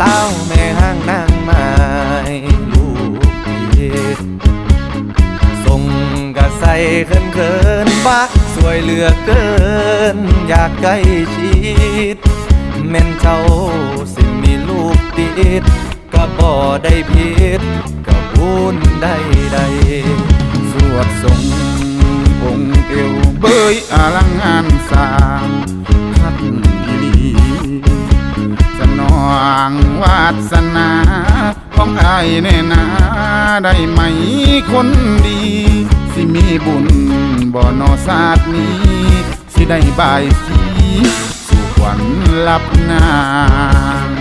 สาแม่ห้างนางไม้ลูกเดียส่งกะใส่เขินเขินๆบักสวยเหลือเกิน อยากใกล้ชิดแม่นเจ้าสิมีลูกติดก็บ่ได้ผิดก็บุญได้ใดสวดทรงองค์เอวเบยอลังงาน นองวาสนาของอายแน่นาได้ไหมคนดี สิมีบุญบ่นอศาสตร์นี้ สิได้บายสีสู่ขวัญลับนาง